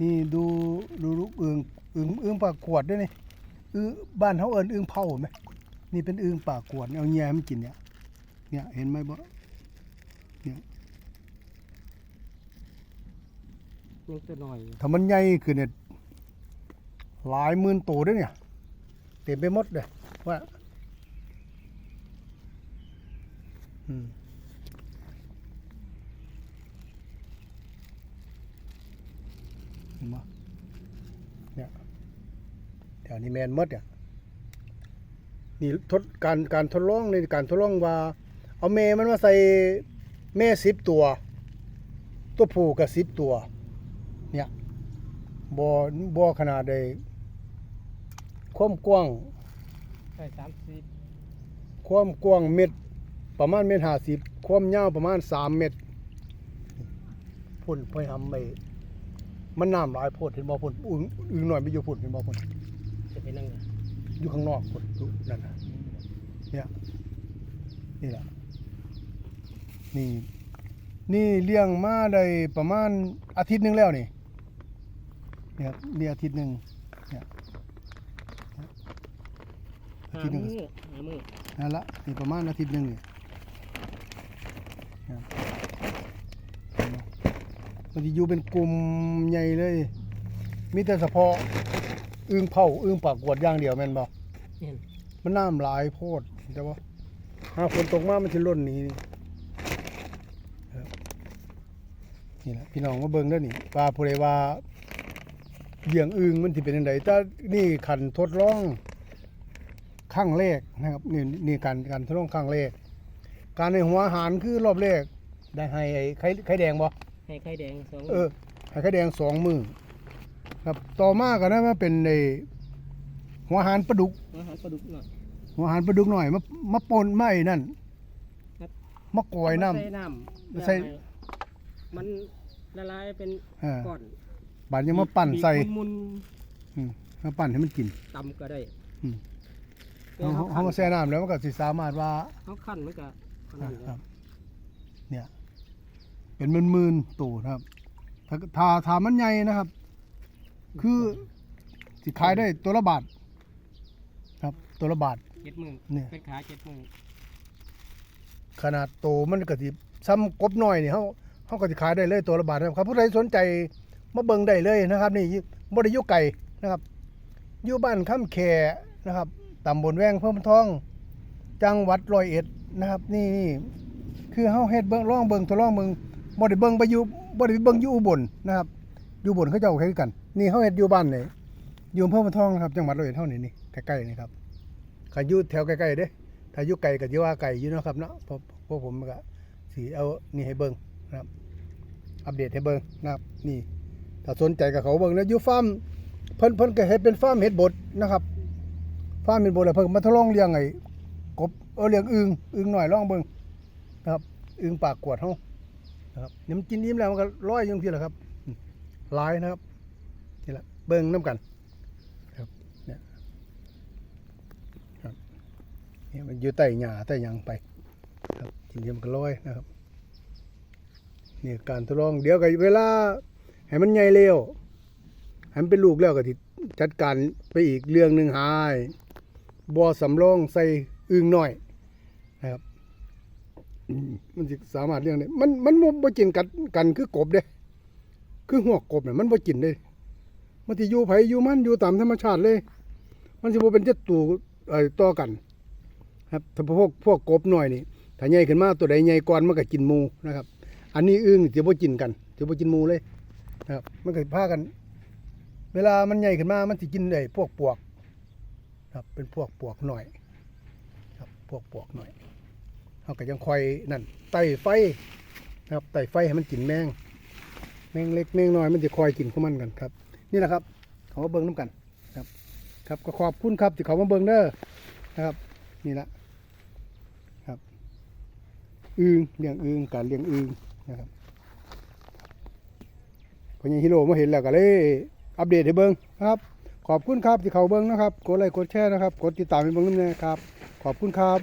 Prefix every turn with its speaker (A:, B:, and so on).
A: นี่ดูดูลูกอึงอึงอึงปากกวดด้วยนี่อึบ้านเขาเอิ้นอึงเผาไหมนี่เป็นอึงปากกวดเอาแย่มันกินเนี่ยเนี่ยเห็นไหมบ่เนี่ย
B: ยังตัวน้อยอยู่
A: ถ้ามันใหญ่ขึ้นเนี่ยหลายหมื่นตัวเด้วยเนี่ยเต็มไปหมดเลยว่าอืมเห็นบ่เนี่ย แถวนี้แมนหมดเนี่ยนี่ทดการการทดลองในการทดลองว่า เอาแม่มันมาใส่แม่สิบตัว ตัวผู้กับสิบตัว เนี่ยบ่บ่ขนาดใดความกว้าง
B: ใช่สามสิบ
A: ความกว้างเม็ดประมาณเม็ดห้าสิบความยาวประมาณสามเม็ดพุ่นไปทำไปมันน้ำหลายโพดเห็นบ่พุ่นอึ้งอึ้งหน่อยไม่อยู่พุ่นเห็นบ่พุ่น
B: จะเป็นยังไง
A: อยู่ข้างนอกพุ่นอยู่นั่นน่ะเนี่ยนี่แหละนี่ นี่เลี้ยงมาได้ประมาณอาทิตย์หนึงแล้วนี่เนี่ยครับนี่อาทิตย์หนึง
B: หา
A: ที่หนึ่ง
B: มือหามือ
A: นั่นละนี่ประมาณอาทิตย์หนึงนี่ครับมันจะอยู่เป็นกลุ่มใหญ่เลย มีแต่เฉพาะ อึ้งเผาอึ้งปากกวดอย่างเดียวแม่นบ่
B: เห็น
A: มันน้ำหลายโพดแต่ว่าหาฝนตกมามันสิล้นหนี้นี่ครับนี่แหละพี่น้องมาเบิ่งเด้อนี่ว่าผู้ใดว่าเลี้ยงอึ้งมันสิเป็นจังไดแต่นี่ขันทดลองครั้งแรกนะครับนี่นี่การการทดลองครั้งแรกการในหัวอาหารคือรอบแรกได้ให้ไอ้ไข่ไข่แดงบ่
B: ให้ไข่แดงสอง
A: เออให้ไข่แดงสองมือ ครับต่อมาก็ได้มาเป็นในหัวอาหารปลาดุก
B: อาหารปลาดุกหน่อย
A: หัวอาหารปลาดุกหน่อยมามาปนไม่นั่น
B: ครับ
A: มากอยน้
B: ใส่น้ำ
A: ใส่
B: เพื่อให้มันละลายเป็นำ
A: เออ
B: ก้อน
A: บานยังมาปั่นใส่
B: บีบมุน
A: อืมมาปั่นให้มันกิน
B: ๆตำก็ได้
A: อืม
B: แต่
A: เขา
B: เขา
A: เขามาแช่น้ำแล้วมันก็สิสามารถว่า
B: เขาขั้นมันก็ขนาดนี้
A: ครับ เนี่ย เป็นหมื่นๆตัวนะครับ ถ้าถ้าถ้ามันใหญ่นะครับ คือสิขายได้ตัวละบาทครับ ตัวละบาท
B: เจ็ดหมื่น
A: เนี่ย
B: เป็นขาเจ็ดหมื่น
A: ขนาดโตมันก็สิซ้ำกบน้อยนี่เฮาเฮาก็สิขายได้เลยตัวละบาทนะครับผู้ใดสนใจมาเบิ่งได้เลยนะครับ นี่บ่ได้อยู่ไกลนะครับอยู่บ้านค่ำแขนะครับตำบลแวงเพิ่มทอง จังหวัดร้อยเอ็ดนะครับ นี่นี่คือเฮาเฮ็ดเบิ่งลองเบิ่งทดลองเบิ่งบ่ได้เบิ่งไปอยู่บ่ได้ไปเบิ่งอยู่อุบลนะครับ อยู่อุบลเขาเจ้าเฮ็ดคือกัน นี่เฮาเฮ็ดอยู่บ้านนี่อยู่อำเภอพนทองนะครับจังหวัดร้อยเอ็ดเฮานี่นี่ใกล้ๆนี่ครับก็อยู่แถวใกล้ๆเด้ถ้ายู่ไกลก็สิว่าไกลอยู่เนาะครับเนาะเพราะพราะผมก็สิเอานี่ให้เบิ่งนะครับ อัปเดตให้เบิ่งนะครับ นี่ ถ้าสนใจกับเขาเบิ่งนะอยู่ฟาร์มเพิ่นเพิ่นก็เฮ็ดเป็นฟาร์มเฮ็ดบดนะครับฟาร์มเฮ็ดบดแล้วเพิ่นมาทดลองเลี้ยงไอ้กบเออเลี้ยงอึงอึงหน่อยลองเบิ่งนะครับอึงปากกวดเฮานะครับนี่มันกินอิ่มแล้วมันก็ร้อยอยังที่แหละครับหลายนะครับ นี่แหละเบิ่งนํกันครับเนี่ยครับเนี่ยมันอยู่ใต้หญ้าใต้ยังไป ครับทีนี้มันก็ร้อยนะครับนี่การทดลองเดี๋ยวก็เวลาให้มันใหญ่เร็วให้มันเป็นลูกแล้วก็ที่จัดการไปอีกเรื่องหนึ่งหายบอสำรองใส่อึ่งน้อยนะครับมันสิสามารถเลี้ยงได้มันมันบ่บ่กินกันกันคือกบเด้ คือหัวกบเนี่ยมันบ่กินเด้ มันสิอยู่ไผอยู่มันอยู่ตามธรรมชาติเลย มันสิบ่เป็นศัตรูเอ่อต่อกัน ครับถ้าพวกพวกกบหน้อยนี่ถ้าใหญ่ขึ้นมาตัวใดใหญ่ก่อนมันก็กินหมูนะครับ อันนี้อึ่งสิบ่กินกันสิบ่กินหมูเลยนะครับ มันก็พากัน เวลามันใหญ่ขึ้นมามันสิกินได้พวกปวกครับเป็นพวกปวกหน่อย ครับพวกปวกหน่อยเขาก็ยังคอยนั่นไต่ไฟนะครับไต่ไฟให้มันกินแมงแมงเล็กแมงน้อยมันจะคอยกินของมันกันครับ นี่แหละครับ เขามาเบิ้งน้ำกันครับ ครับก็ขอบคุณครับที่เขามาเบิ้งเด้อนะครับ นี่แหละครับอึงเลี้ยงอึงการเลี้ยงอึงนะครับพอยังฮิโร่มาเห็นแล้วก็เลยอัปเดตให้เบิ้งนะครับ ขอบคุณครับที่เขาเบิ้งนะครับ กดไลค์กดแชร์นะครับ กดติดตามให้เบิ้งน้ำแน่ครับ ขอบคุณครับ